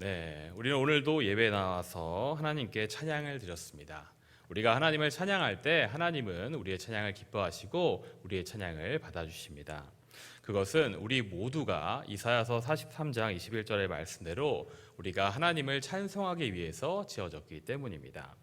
네, 우리는 오늘도 예배 나와서 하나님께 찬양을 드렸습니다. 우리가 하나님을 찬양할 때 하나님은 우리의 찬양을 기뻐하시고 우리의 찬양을 받아주십니다. 그것은 우리 모두가 이사야서 43장 21절의 말씀대로 우리가 하나님을 찬송하기 위해서 지어졌기 때문입니다.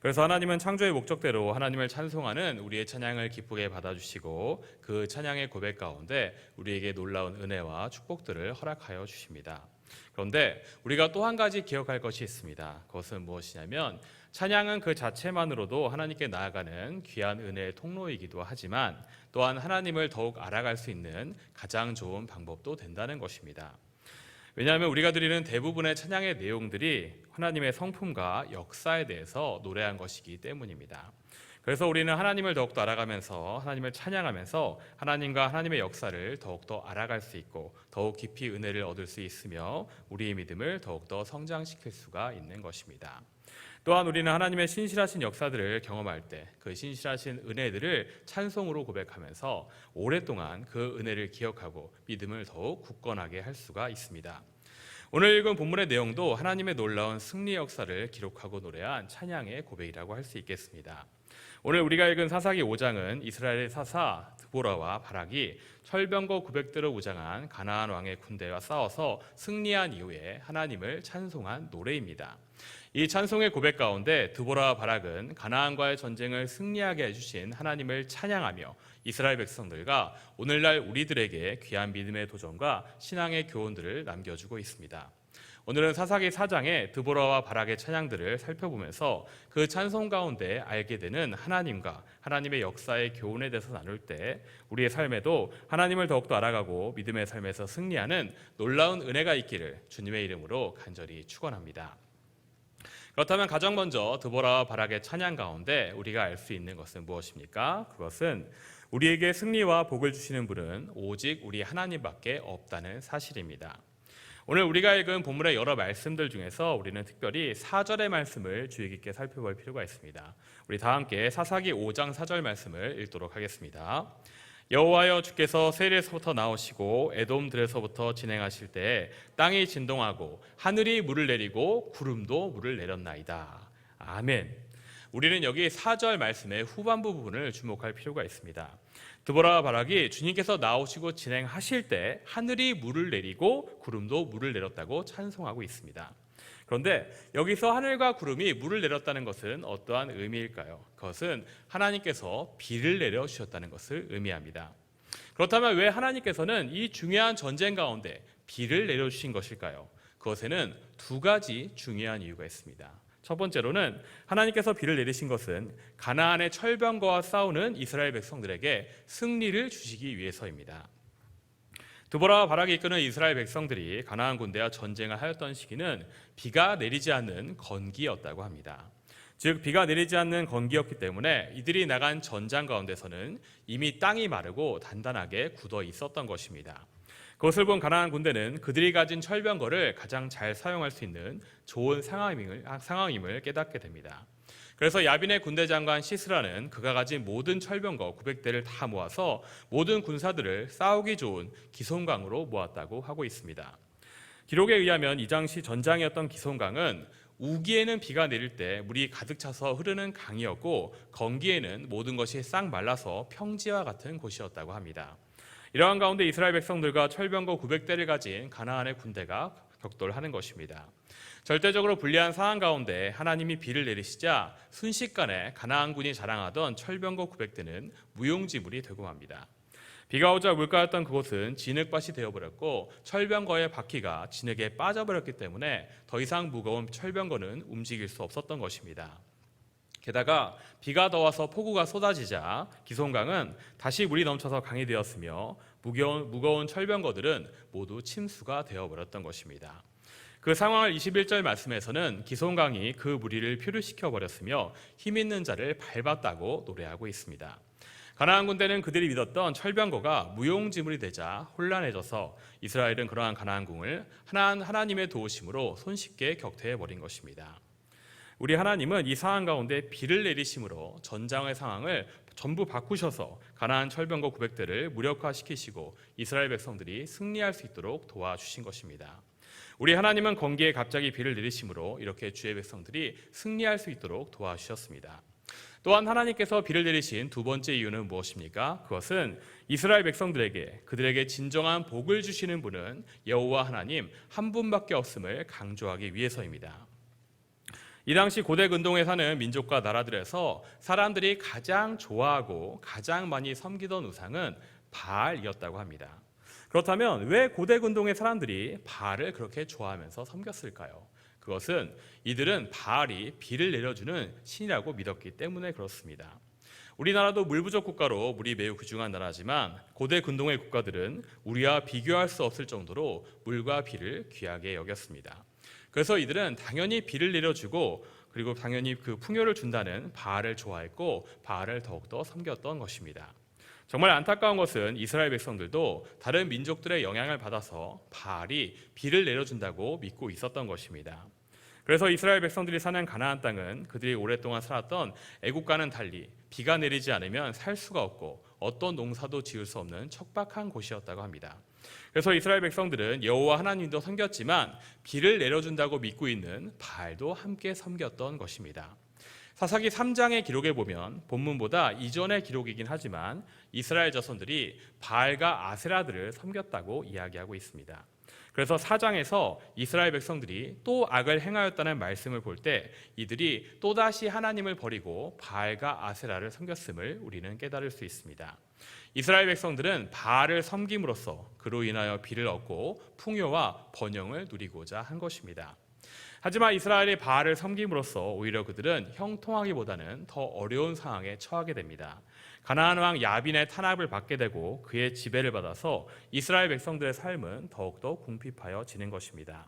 그래서 하나님은 창조의 목적대로 하나님을 찬송하는 우리의 찬양을 기쁘게 받아주시고 그 찬양의 고백 가운데 우리에게 놀라운 은혜와 축복들을 허락하여 주십니다. 그런데 우리가 또 한 가지 기억할 것이 있습니다. 그것은 무엇이냐면 찬양은 그 자체만으로도 하나님께 나아가는 귀한 은혜의 통로이기도 하지만 또한 하나님을 더욱 알아갈 수 있는 가장 좋은 방법도 된다는 것입니다. 왜냐하면 우리가 드리는 대부분의 찬양의 내용들이 하나님의 성품과 역사에 대해서 노래한 것이기 때문입니다. 그래서 우리는 하나님을 더욱더 알아가면서 하나님을 찬양하면서 하나님과 하나님의 역사를 더욱더 알아갈 수 있고 더욱 깊이 은혜를 얻을 수 있으며 우리의 믿음을 더욱더 성장시킬 수가 있는 것입니다. 또한 우리는 하나님의 신실하신 역사들을 경험할 때 그 신실하신 은혜들을 찬송으로 고백하면서 오랫동안 그 은혜를 기억하고 믿음을 더욱 굳건하게 할 수가 있습니다. 오늘 읽은 본문의 내용도 하나님의 놀라운 승리 역사를 기록하고 노래한 찬양의 고백이라고 할 수 있겠습니다. 오늘 우리가 읽은 사사기 5장은 이스라엘의 사사 드보라와 바락이 철병거 900대로 무장한 가나안 왕의 군대와 싸워서 승리한 이후에 하나님을 찬송한 노래입니다. 이 찬송의 고백 가운데 드보라와 바락은 가나안과의 전쟁을 승리하게 해주신 하나님을 찬양하며 이스라엘 백성들과 오늘날 우리들에게 귀한 믿음의 도전과 신앙의 교훈들을 남겨주고 있습니다. 오늘은 사사기 4장의 드보라와 바락의 찬양들을 살펴보면서 그 찬송 가운데 알게 되는 하나님과 하나님의 역사의 교훈에 대해서 나눌 때 우리의 삶에도 하나님을 더욱더 알아가고 믿음의 삶에서 승리하는 놀라운 은혜가 있기를 주님의 이름으로 간절히 축원합니다. 그렇다면 가장 먼저 드보라와 바락의 찬양 가운데 우리가 알 수 있는 것은 무엇입니까? 그것은 우리에게 승리와 복을 주시는 분은 오직 우리 하나님밖에 없다는 사실입니다. 오늘 우리가 읽은 본문의 여러 말씀들 중에서 우리는 특별히 4절의 말씀을 주의 깊게 살펴볼 필요가 있습니다. 우리 다 함께 사사기 5장 4절 말씀을 읽도록 하겠습니다. 여호와여 주께서 세일에서부터 나오시고 에돔들에서부터 진행하실 때 땅이 진동하고 하늘이 물을 내리고 구름도 물을 내렸나이다. 아멘. 우리는 여기 4절 말씀의 후반부 부분을 주목할 필요가 있습니다. 드보라와 바락이 주님께서 나오시고 진행하실 때 하늘이 물을 내리고 구름도 물을 내렸다고 찬송하고 있습니다. 그런데 여기서 하늘과 구름이 물을 내렸다는 것은 어떠한 의미일까요? 그것은 하나님께서 비를 내려 주셨다는 것을 의미합니다. 그렇다면 왜 하나님께서는 이 중요한 전쟁 가운데 비를 내려 주신 것일까요? 그것에는 두 가지 중요한 이유가 있습니다. 첫 번째로는 하나님께서 비를 내리신 것은 가나안의 철병거와 싸우는 이스라엘 백성들에게 승리를 주시기 위해서입니다. 드보라와 바락이 이끄는 이스라엘 백성들이 가나안 군대와 전쟁을 하였던 시기는 비가 내리지 않는 건기였다고 합니다. 즉 비가 내리지 않는 건기였기 때문에 이들이 나간 전장 가운데서는 이미 땅이 마르고 단단하게 굳어 있었던 것입니다. 그것을 본 가나안 군대는 그들이 가진 철병거를 가장 잘 사용할 수 있는 좋은 상황임을, 상황임을 깨닫게 됩니다. 그래서 야빈의 군대 장관 시스라는 그가 가진 모든 철병거 900대를 다 모아서 모든 군사들을 싸우기 좋은 기송강으로 모았다고 하고 있습니다. 기록에 의하면 이 당시 전장이었던 기송강은 우기에는 비가 내릴 때 물이 가득 차서 흐르는 강이었고 건기에는 모든 것이 싹 말라서 평지와 같은 곳이었다고 합니다. 이러한 가운데 이스라엘 백성들과 철병거 900대를 가진 가나안의 군대가 격돌하는 것입니다. 절대적으로 불리한 상황 가운데 하나님이 비를 내리시자 순식간에 가나안 군이 자랑하던 철병거 900대는 무용지물이 되고 맙니다. 비가 오자 물가였던 그곳은 진흙밭이 되어버렸고 철병거의 바퀴가 진흙에 빠져버렸기 때문에 더 이상 무거운 철병거는 움직일 수 없었던 것입니다. 게다가 비가 더워서 폭우가 쏟아지자 기송강은 다시 물이 넘쳐서 강이 되었으며 무거운, 무거운 철병거들은 모두 침수가 되어버렸던 것입니다. 그 상황을 21절 말씀에서는 기송강이 그 무리를 표류시켜 버렸으며 힘 있는 자를 밟았다고 노래하고 있습니다. 가나안 군대는 그들이 믿었던 철병거가 무용지물이 되자 혼란해져서 이스라엘은 그러한 가나안 궁을 하나님의 도우심으로 손쉽게 격퇴해 버린 것입니다. 우리 하나님은 이 상황 가운데 비를 내리심으로 전장의 상황을 전부 바꾸셔서 가나안 철병거 900대를 무력화시키시고 이스라엘 백성들이 승리할 수 있도록 도와주신 것입니다. 우리 하나님은 건기에 갑자기 비를 내리심으로 이렇게 주의 백성들이 승리할 수 있도록 도와주셨습니다. 또한 하나님께서 비를 내리신 두 번째 이유는 무엇입니까? 그것은 이스라엘 백성들에게 그들에게 진정한 복을 주시는 분은 여호와 하나님 한 분밖에 없음을 강조하기 위해서입니다. 이 당시 고대 근동에 사는 민족과 나라들에서 사람들이 가장 좋아하고 가장 많이 섬기던 우상은 바알이었다고 합니다. 그렇다면 왜 고대 근동의 사람들이 바알을 그렇게 좋아하면서 섬겼을까요? 그것은 이들은 바알이 비를 내려주는 신이라고 믿었기 때문에 그렇습니다. 우리나라도 물 부족 국가로 물이 매우 귀중한 나라지만 고대 근동의 국가들은 우리와 비교할 수 없을 정도로 물과 비를 귀하게 여겼습니다. 그래서 이들은 당연히 비를 내려주고 그리고 당연히 그 풍요를 준다는 바알을 좋아했고 바알을 더욱더 섬겼던 것입니다. 정말 안타까운 것은 이스라엘 백성들도 다른 민족들의 영향을 받아서 바알이 비를 내려준다고 믿고 있었던 것입니다. 그래서 이스라엘 백성들이 사는 가나안 땅은 그들이 오랫동안 살았던 애국과는 달리 비가 내리지 않으면 살 수가 없고 어떤 농사도 지을 수 없는 척박한 곳이었다고 합니다. 그래서 이스라엘 백성들은 여호와 하나님도 섬겼지만 비를 내려준다고 믿고 있는 바알도 함께 섬겼던 것입니다. 사사기 3장의 기록에 보면 본문보다 이전의 기록이긴 하지만 이스라엘 자손들이 바알과 아세라들을 섬겼다고 이야기하고 있습니다. 그래서 4장에서 이스라엘 백성들이 또 악을 행하였다는 말씀을 볼 때 이들이 또다시 하나님을 버리고 바알과 아세라를 섬겼음을 우리는 깨달을 수 있습니다. 이스라엘 백성들은 바알을 섬김으로써 그로 인하여 비를 얻고 풍요와 번영을 누리고자 한 것입니다. 하지만 이스라엘이 바알을 섬김으로써 오히려 그들은 형통하기보다는 더 어려운 상황에 처하게 됩니다. 가나안 왕 야빈의 탄압을 받게 되고 그의 지배를 받아서 이스라엘 백성들의 삶은 더욱더 궁핍하여 지는 것입니다.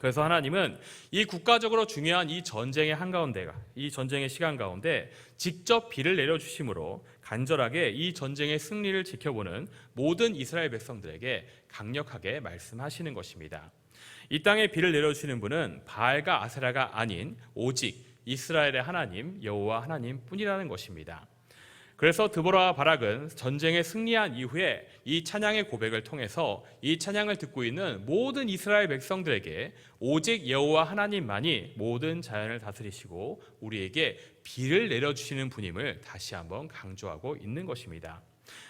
그래서 하나님은 이 국가적으로 중요한 이 전쟁의 한가운데가 이 전쟁의 시간 가운데 직접 비를 내려 주심으로 간절하게 이 전쟁의 승리를 지켜보는 모든 이스라엘 백성들에게 강력하게 말씀하시는 것입니다. 이 땅에 비를 내려 주시는 분은 바알과 아세라가 아닌 오직 이스라엘의 하나님 여호와 하나님뿐이라는 것입니다. 그래서 드보라와 바락은 전쟁에 승리한 이후에 이 찬양의 고백을 통해서 이 찬양을 듣고 있는 모든 이스라엘 백성들에게 오직 여호와 하나님만이 모든 자연을 다스리시고 우리에게 비를 내려주시는 분임을 다시 한번 강조하고 있는 것입니다.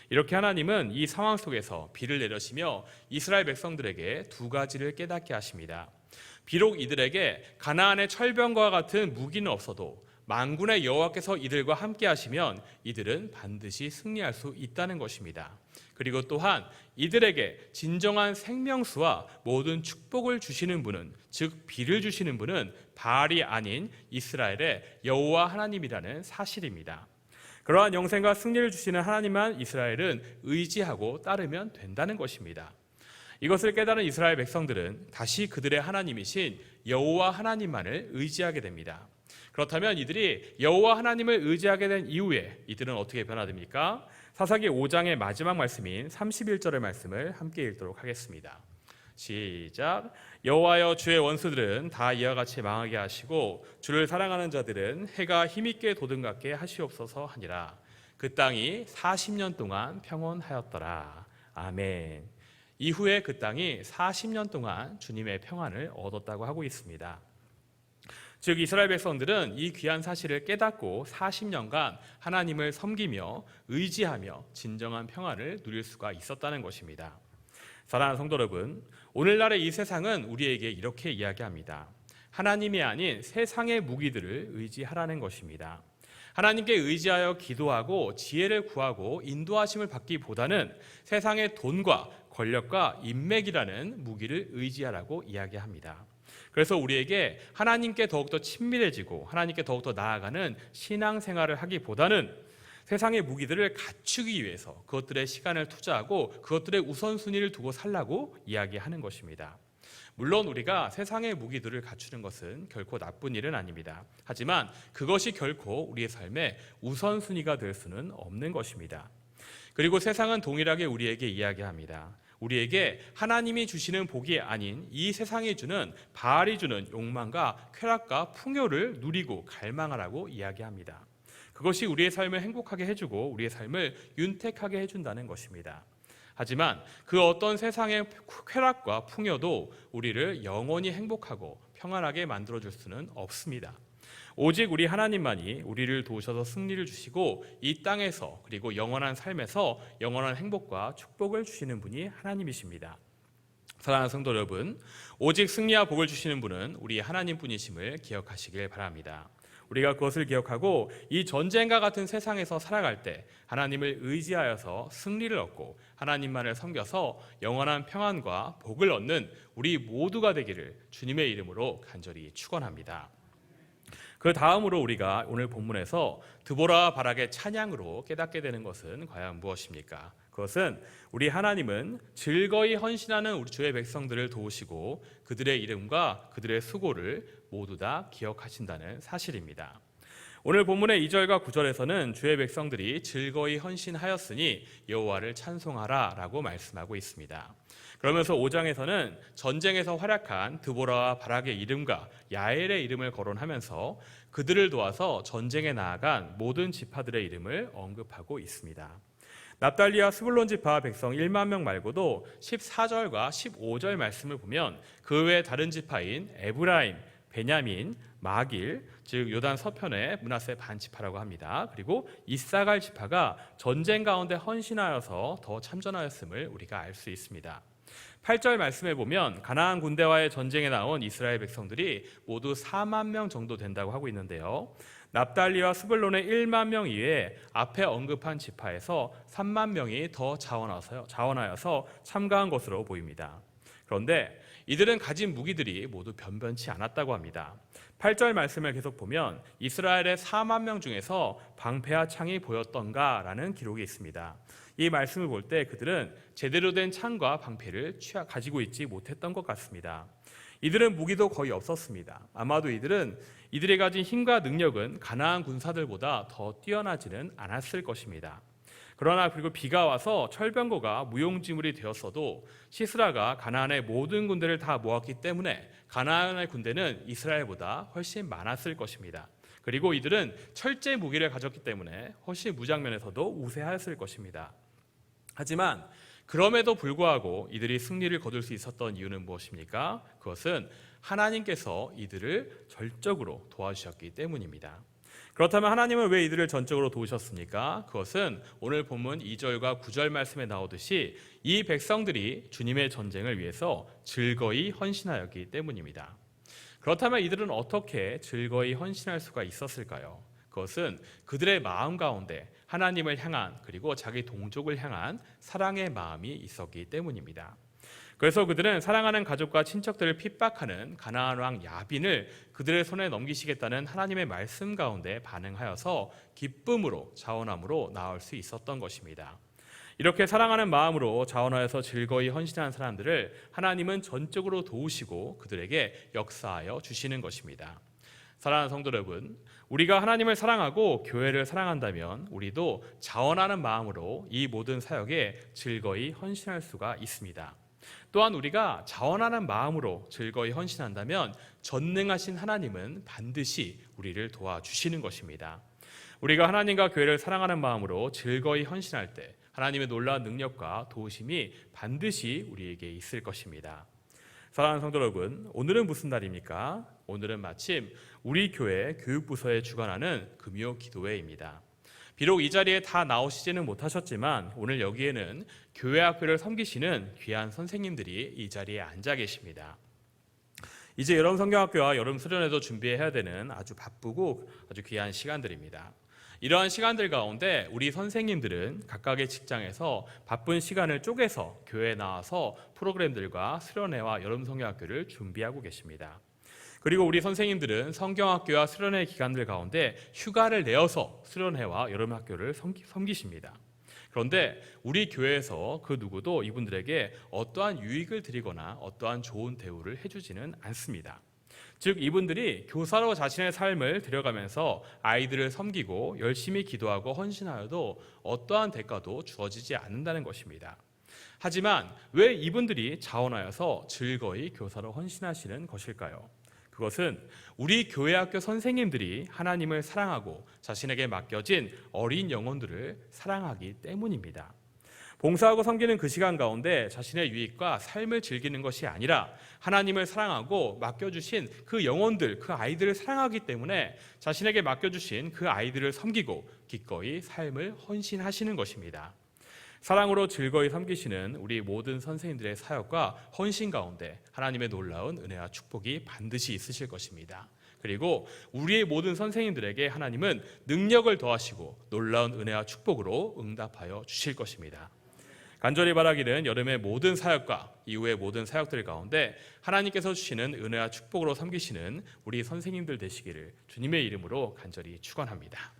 이렇게 하나님은 이 상황 속에서 비를 내려시며 이스라엘 백성들에게 두 가지를 깨닫게 하십니다. 비록 이들에게 가나안의 철병과 같은 무기는 없어도 만군의 여호와께서 이들과 함께 하시면 이들은 반드시 승리할 수 있다는 것입니다. 그리고 또한 이들에게 진정한 생명수와 모든 축복을 주시는 분은 즉 비를 주시는 분은 바알이 아닌 이스라엘의 여호와 하나님이라는 사실입니다. 그러한 영생과 승리를 주시는 하나님만 이스라엘은 의지하고 따르면 된다는 것입니다. 이것을 깨달은 이스라엘 백성들은 다시 그들의 하나님이신 여호와 하나님만을 의지하게 됩니다. 그렇다면 이들이 여호와 하나님을 의지하게 된 이후에 이들은 어떻게 변화됩니까? 사사기 5장의 마지막 말씀인 31절의 말씀을 함께 읽도록 하겠습니다. 시작. 여호와여 주의 원수들은 다 이와 같이 망하게 하시고 주를 사랑하는 자들은 해가 힘있게 도든같게 하시옵소서 하니라. 그 땅이 40년 동안 평온하였더라. 아멘. 이후에 그 땅이 40년 동안 주님의 평안을 얻었다고 하고 있습니다. 즉 이스라엘 백성들은 이 귀한 사실을 깨닫고 40년간 하나님을 섬기며 의지하며 진정한 평안을 누릴 수가 있었다는 것입니다. 사랑하는 성도 여러분, 오늘날의 이 세상은 우리에게 이렇게 이야기합니다. 하나님이 아닌 세상의 무기들을 의지하라는 것입니다. 하나님께 의지하여 기도하고 지혜를 구하고 인도하심을 받기보다는 세상의 돈과 권력과 인맥이라는 무기를 의지하라고 이야기합니다. 그래서 우리에게 하나님께 더욱더 친밀해지고 하나님께 더욱더 나아가는 신앙생활을 하기보다는 세상의 무기들을 갖추기 위해서 그것들의 시간을 투자하고 그것들의 우선순위를 두고 살라고 이야기하는 것입니다. 물론 우리가 세상의 무기들을 갖추는 것은 결코 나쁜 일은 아닙니다. 하지만 그것이 결코 우리의 삶의 우선순위가 될 수는 없는 것입니다. 그리고 세상은 동일하게 우리에게 이야기합니다. 우리에게 하나님이 주시는 복이 아닌 이 세상이 주는 바알이 주는 욕망과 쾌락과 풍요를 누리고 갈망하라고 이야기합니다. 그것이 우리의 삶을 행복하게 해주고 우리의 삶을 윤택하게 해준다는 것입니다. 하지만 그 어떤 세상의 쾌락과 풍요도 우리를 영원히 행복하고 평안하게 만들어 줄 수는 없습니다. 오직 우리 하나님만이 우리를 도우셔서 승리를 주시고 이 땅에서 그리고 영원한 삶에서 영원한 행복과 축복을 주시는 분이 하나님이십니다. 사랑하는 성도 여러분, 오직 승리와 복을 주시는 분은 우리 하나님뿐이심을 기억하시길 바랍니다. 우리가 그것을 기억하고 이 전쟁과 같은 세상에서 살아갈 때 하나님을 의지하여서 승리를 얻고 하나님만을 섬겨서 영원한 평안과 복을 얻는 우리 모두가 되기를 주님의 이름으로 간절히 축원합니다. 그 다음으로 우리가 오늘 본문에서 드보라 바락의 찬양으로 깨닫게 되는 것은 과연 무엇입니까? 그것은 우리 하나님은 즐거이 헌신하는 우리 주의 백성들을 도우시고 그들의 이름과 그들의 수고를 모두 다 기억하신다는 사실입니다. 오늘 본문의 2절과 9절에서는 주의 백성들이 즐거이 헌신하였으니 여호와를 찬송하라라고 말씀하고 있습니다. 그러면서 5장에서는 전쟁에서 활약한 드보라와 바락의 이름과 야엘의 이름을 거론하면서 그들을 도와서 전쟁에 나아간 모든 지파들의 이름을 언급하고 있습니다. 납달리와 스불론 지파 백성 1만 명 말고도 14절과 15절 말씀을 보면 그 외 다른 지파인 에브라임, 베냐민, 마길, 즉 요단 서편의 문하세 반지파라고 합니다. 그리고 이사갈 지파가 전쟁 가운데 헌신하여서 더 참전하였음을 우리가 알 수 있습니다. 8절 말씀에 보면 가나안 군대와의 전쟁에 나온 이스라엘 백성들이 모두 4만 명 정도 된다고 하고 있는데요. 납달리와 스불론의 1만 명 이외에 앞에 언급한 지파에서 3만 명이 더 자원하여서, 자원하여서 참가한 것으로 보입니다. 그런데 이들은 가진 무기들이 모두 변변치 않았다고 합니다. 8절 말씀을 계속 보면 이스라엘의 4만 명 중에서 방패와 창이 보였던가라는 기록이 있습니다. 이 말씀을 볼 때 그들은 제대로 된 창과 방패를 취하, 가지고 있지 못했던 것 같습니다. 이들은 무기도 거의 없었습니다. 아마도 이들은 이들이 가진 힘과 능력은 가나안 군사들보다 더 뛰어나지는 않았을 것입니다. 그러나 그리고 비가 와서 철병거가 무용지물이 되었어도 시스라가 가나안의 모든 군대를 다 모았기 때문에 가나안의 군대는 이스라엘보다 훨씬 많았을 것입니다. 그리고 이들은 철제 무기를 가졌기 때문에 훨씬 무장면에서도 우세하였을 것입니다. 하지만 그럼에도 불구하고 이들이 승리를 거둘 수 있었던 이유는 무엇입니까? 그것은 하나님께서 이들을 절적으로 도와주셨기 때문입니다. 그렇다면 하나님은 왜 이들을 전적으로 도우셨습니까? 그것은 오늘 본문 2절과 9절 말씀에 나오듯이 이 백성들이 주님의 전쟁을 위해서 즐거이 헌신하였기 때문입니다. 그렇다면 이들은 어떻게 즐거이 헌신할 수가 있었을까요? 그것은 그들의 마음 가운데 하나님을 향한 그리고 자기 동족을 향한 사랑의 마음이 있었기 때문입니다. 그래서 그들은 사랑하는 가족과 친척들을 핍박하는 가나안 왕 야빈을 그들의 손에 넘기시겠다는 하나님의 말씀 가운데 반응하여서 기쁨으로 자원함으로 나올 수 있었던 것입니다. 이렇게 사랑하는 마음으로 자원하여서 즐거이 헌신한 사람들을 하나님은 전적으로 도우시고 그들에게 역사하여 주시는 것입니다. 사랑하는 성도 여러분, 우리가 하나님을 사랑하고 교회를 사랑한다면 우리도 자원하는 마음으로 이 모든 사역에 즐거이 헌신할 수가 있습니다. 또한 우리가 자원하는 마음으로 즐거이 헌신한다면 전능하신 하나님은 반드시 우리를 도와주시는 것입니다. 우리가 하나님과 교회를 사랑하는 마음으로 즐거이 헌신할 때 하나님의 놀라운 능력과 도우심이 반드시 우리에게 있을 것입니다. 사랑하는 성도 여러분, 오늘은 무슨 날입니까? 오늘은 마침 우리 교회 교육부서에 주관하는 금요 기도회입니다. 비록 이 자리에 다 나오시지는 못하셨지만 오늘 여기에는 교회 학교를 섬기시는 귀한 선생님들이 이 자리에 앉아 계십니다. 이제 여름 성경학교와 여름 수련회도 준비해야 되는 아주 바쁘고 아주 귀한 시간들입니다. 이러한 시간들 가운데 우리 선생님들은 각각의 직장에서 바쁜 시간을 쪼개서 교회에 나와서 프로그램들과 수련회와 여름 성경학교를 준비하고 계십니다. 그리고 우리 선생님들은 성경학교와 수련회 기간들 가운데 휴가를 내어서 수련회와 여름 학교를 섬기, 십니다 그런데 우리 교회에서 그 누구도 이분들에게 어떠한 유익을 드리거나 어떠한 좋은 대우를 해주지는 않습니다. 즉 이분들이 교사로 자신의 삶을 들여가면서 아이들을 섬기고 열심히 기도하고 헌신하여도 어떠한 대가도 주어지지 않는다는 것입니다. 하지만 왜 이분들이 자원하여서 즐거이 교사로 헌신하시는 것일까요? 그것은 우리 교회 학교 선생님들이 하나님을 사랑하고 자신에게 맡겨진 어린 영혼들을 사랑하기 때문입니다. 봉사하고 섬기는 그 시간 가운데 자신의 유익과 삶을 즐기는 것이 아니라 하나님을 사랑하고 맡겨주신 그 영혼들, 그 아이들을 사랑하기 때문에 자신에게 맡겨주신 그 아이들을 섬기고 기꺼이 삶을 헌신하시는 것입니다. 사랑으로 즐거이 섬기시는 우리 모든 선생님들의 사역과 헌신 가운데 하나님의 놀라운 은혜와 축복이 반드시 있으실 것입니다. 그리고 우리의 모든 선생님들에게 하나님은 능력을 더하시고 놀라운 은혜와 축복으로 응답하여 주실 것입니다. 간절히 바라기는 여름의 모든 사역과 이후의 모든 사역들 가운데 하나님께서 주시는 은혜와 축복으로 섬기시는 우리 선생님들 되시기를 주님의 이름으로 간절히 축원합니다.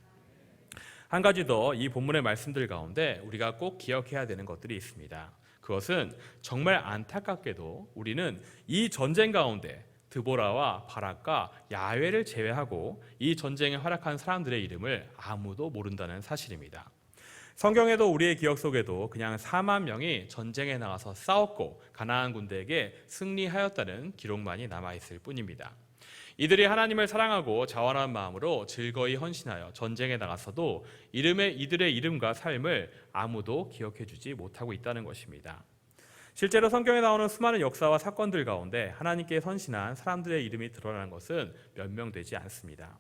한 가지 더 이 본문의 말씀들 가운데 우리가 꼭 기억해야 되는 것들이 있습니다. 그것은 정말 안타깝게도 우리는 이 전쟁 가운데 드보라와 바락과 야외를 제외하고 이 전쟁에 활약한 사람들의 이름을 아무도 모른다는 사실입니다. 성경에도 우리의 기억 속에도 그냥 4만 명이 전쟁에 나가서 싸웠고 가나안 군대에게 승리하였다는 기록만이 남아 있을 뿐입니다. 이들이 하나님을 사랑하고 자원한 마음으로 즐거이 헌신하여 전쟁에 나갔어도 이름의 이들의 이름과 삶을 아무도 기억해 주지 못하고 있다는 것입니다. 실제로 성경에 나오는 수많은 역사와 사건들 가운데 하나님께 선신한 사람들의 이름이 드러나는 것은 몇 명 되지 않습니다.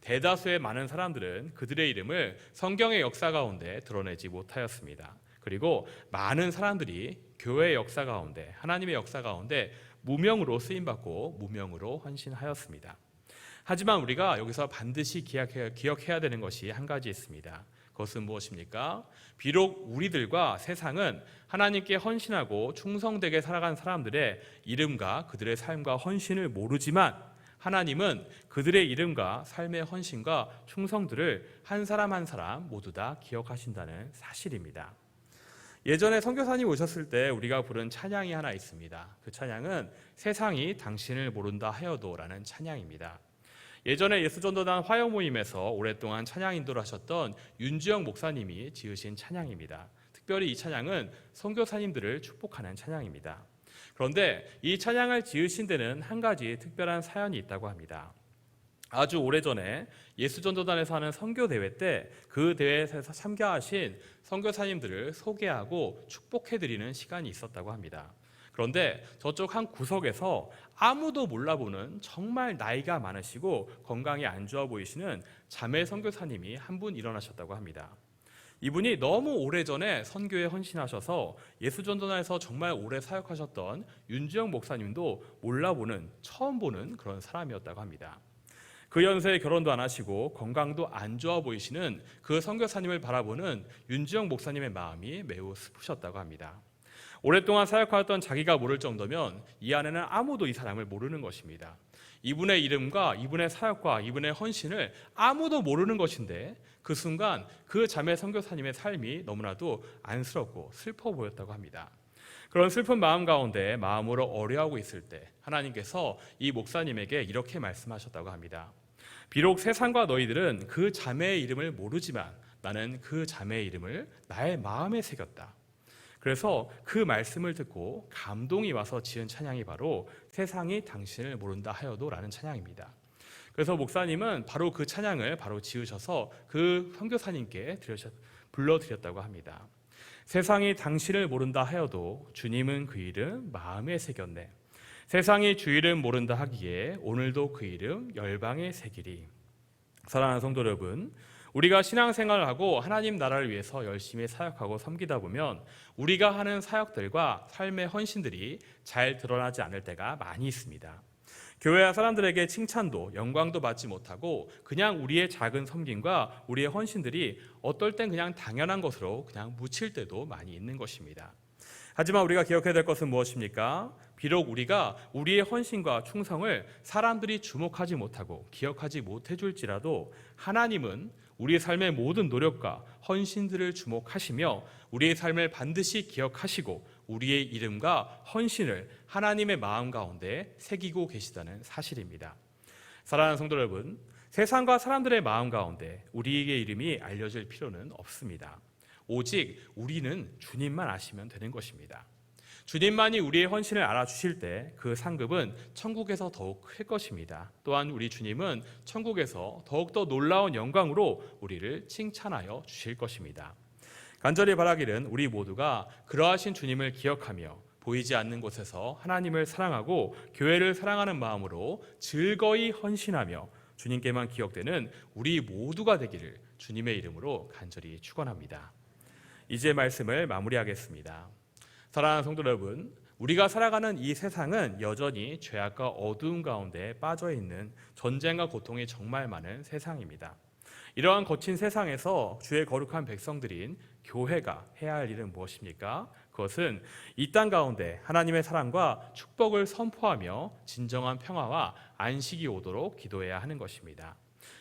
대다수의 많은 사람들은 그들의 이름을 성경의 역사 가운데 드러내지 못하였습니다. 그리고 많은 사람들이 교회의 역사 가운데 하나님의 역사 가운데 무명으로 쓰임 받고 무명으로 헌신하였습니다. 하지만 우리가 여기서 반드시 기억해야 되는 것이 한 가지 있습니다. 그것은 무엇입니까? 비록 우리들과 세상은 하나님께 헌신하고 충성되게 살아간 사람들의 이름과 그들의 삶과 헌신을 모르지만 하나님은 그들의 이름과 삶의 헌신과 충성들을 한 사람 한 사람 모두 다 기억하신다는 사실입니다. 예전에 선교사님 오셨을 때 우리가 부른 찬양이 하나 있습니다. 그 찬양은 세상이 당신을 모른다 하여도라는 찬양입니다. 예전에 예수전도단 화요 모임에서 오랫동안 찬양 인도를 하셨던 윤지영 목사님이 지으신 찬양입니다. 특별히 이 찬양은 선교사님들을 축복하는 찬양입니다. 그런데 이 찬양을 지으신 데는 한 가지 특별한 사연이 있다고 합니다. 아주 오래전에 예수전도단에서 하는 선교 대회 때 그 대회에서 참가하신 선교사님들을 소개하고 축복해 드리는 시간이 있었다고 합니다. 그런데 저쪽 한 구석에서 아무도 몰라보는 정말 나이가 많으시고 건강이 안 좋아 보이시는 자매 선교사님이 한 분 일어나셨다고 합니다. 이분이 너무 오래전에 선교에 헌신하셔서 예수전도단에서 정말 오래 사역하셨던 윤지영 목사님도 몰라보는 처음 보는 그런 사람이었다고 합니다. 그 연세에 결혼도 안 하시고 건강도 안 좋아 보이시는 그 선교사님을 바라보는 윤지영 목사님의 마음이 매우 슬프셨다고 합니다. 오랫동안 사역하였던 자기가 모를 정도면 이 안에는 아무도 이 사람을 모르는 것입니다. 이분의 이름과 이분의 사역과 이분의 헌신을 아무도 모르는 것인데 그 순간 그 자매 선교사님의 삶이 너무나도 안쓰럽고 슬퍼 보였다고 합니다. 그런 슬픈 마음 가운데 마음으로 어려하고 있을 때 하나님께서 이 목사님에게 이렇게 말씀하셨다고 합니다. 비록 세상과 너희들은 그 자매의 이름을 모르지만 나는 그 자매의 이름을 나의 마음에 새겼다. 그래서 그 말씀을 듣고 감동이 와서 지은 찬양이 바로 세상이 당신을 모른다 하여도라는 찬양입니다. 그래서 목사님은 바로 그 찬양을 바로 지으셔서 그 선교사님께 불러드렸다고 합니다. 세상이 당신을 모른다 하여도 주님은 그 이름 마음에 새겼네. 세상이 주 이름 모른다 하기에 오늘도 그 이름 열방에 새기리. 사랑하는 성도 여러분, 우리가 신앙생활을 하고 하나님 나라를 위해서 열심히 사역하고 섬기다 보면 우리가 하는 사역들과 삶의 헌신들이 잘 드러나지 않을 때가 많이 있습니다. 교회와 사람들에게 칭찬도 영광도 받지 못하고 그냥 우리의 작은 섬김과 우리의 헌신들이 어떨 땐 그냥 당연한 것으로 그냥 묻힐 때도 많이 있는 것입니다. 하지만 우리가 기억해야 될 것은 무엇입니까? 비록 우리가 우리의 헌신과 충성을 사람들이 주목하지 못하고 기억하지 못해줄지라도 하나님은 우리의 삶의 모든 노력과 헌신들을 주목하시며 우리의 삶을 반드시 기억하시고 우리의 이름과 헌신을 하나님의 마음 가운데 새기고 계시다는 사실입니다. 사랑하는 성도 여러분, 세상과 사람들의 마음 가운데 우리의 이름이 알려질 필요는 없습니다. 오직 우리는 주님만 아시면 되는 것입니다. 주님만이 우리의 헌신을 알아주실 때 그 상급은 천국에서 더욱 클 것입니다. 또한 우리 주님은 천국에서 더욱더 놀라운 영광으로 우리를 칭찬하여 주실 것입니다. 간절히 바라기는 우리 모두가 그러하신 주님을 기억하며 보이지 않는 곳에서 하나님을 사랑하고 교회를 사랑하는 마음으로 즐거이 헌신하며 주님께만 기억되는 우리 모두가 되기를 주님의 이름으로 간절히 축원합니다. 이제 말씀을 마무리하겠습니다. 사랑하는 성도 여러분, 우리가 살아가는 이 세상은 여전히 죄악과 어두움 가운데 빠져 있는 전쟁과 고통이 정말 많은 세상입니다. 이러한 거친 세상에서 주의 거룩한 백성들인 교회가 해야 할 일은 무엇입니까? 그것은 이 땅 가운데 하나님의 사랑과 축복을 선포하며 진정한 평화와 안식이 오도록 기도해야 하는 것입니다.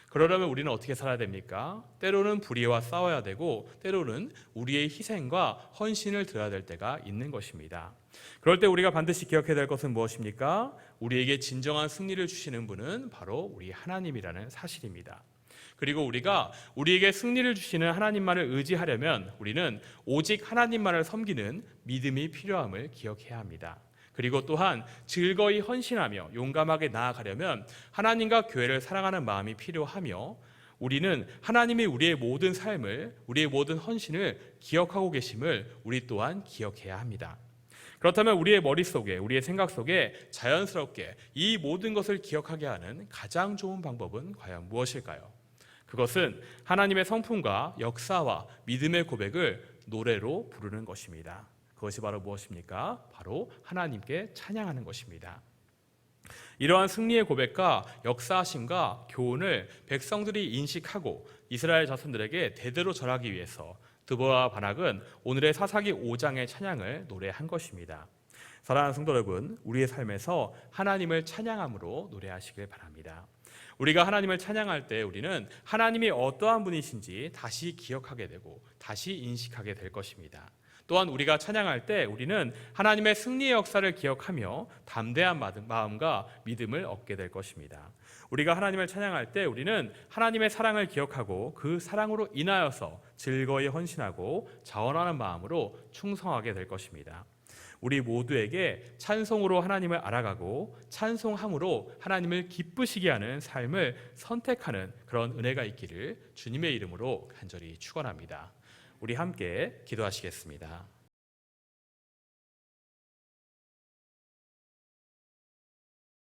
그러려면 우리는 어떻게 살아야 됩니까? 때로는 불의와 싸워야 되고 때로는 우리의 희생과 헌신을 들어야 될 때가 있는 것입니다. 그럴 때 우리가 반드시 기억해야 될 것은 무엇입니까? 우리에게 진정한 승리를 주시는 분은 바로 우리 하나님이라는 사실입니다. 그리고 우리가 우리에게 승리를 주시는 하나님만을 의지하려면 우리는 오직 하나님만을 섬기는 믿음이 필요함을 기억해야 합니다. 그리고 또한 즐거이 헌신하며 용감하게 나아가려면 하나님과 교회를 사랑하는 마음이 필요하며 우리는 하나님이 우리의 모든 삶을 우리의 모든 헌신을 기억하고 계심을 우리 또한 기억해야 합니다. 그렇다면 우리의 머릿속에 우리의 생각 속에 자연스럽게 이 모든 것을 기억하게 하는 가장 좋은 방법은 과연 무엇일까요? 그것은 하나님의 성품과 역사와 믿음의 고백을 노래로 부르는 것입니다. 그것이 바로 무엇입니까? 바로 하나님께 찬양하는 것입니다. 이러한 승리의 고백과 역사하심과 교훈을 백성들이 인식하고 이스라엘 자손들에게 대대로 전하기 위해서 드보와 바락은 오늘의 사사기 5장의 찬양을 노래한 것입니다. 사랑하는 성도 여러분, 우리의 삶에서 하나님을 찬양함으로 노래하시길 바랍니다. 우리가 하나님을 찬양할 때 우리는 하나님이 어떠한 분이신지 다시 기억하게 되고 다시 인식하게 될 것입니다. 또한 우리가 찬양할 때 우리는 하나님의 승리의 역사를 기억하며 담대한 마음과 믿음을 얻게 될 것입니다. 우리가 하나님을 찬양할 때 우리는 하나님의 사랑을 기억하고 그 사랑으로 인하여서 즐거이 헌신하고 자원하는 마음으로 충성하게 될 것입니다. 우리 모두에게 찬송으로 하나님을 알아가고 찬송함으로 하나님을 기쁘시게 하는 삶을 선택하는 그런 은혜가 있기를 주님의 이름으로 간절히 축원합니다. 우리 함께 기도하시겠습니다.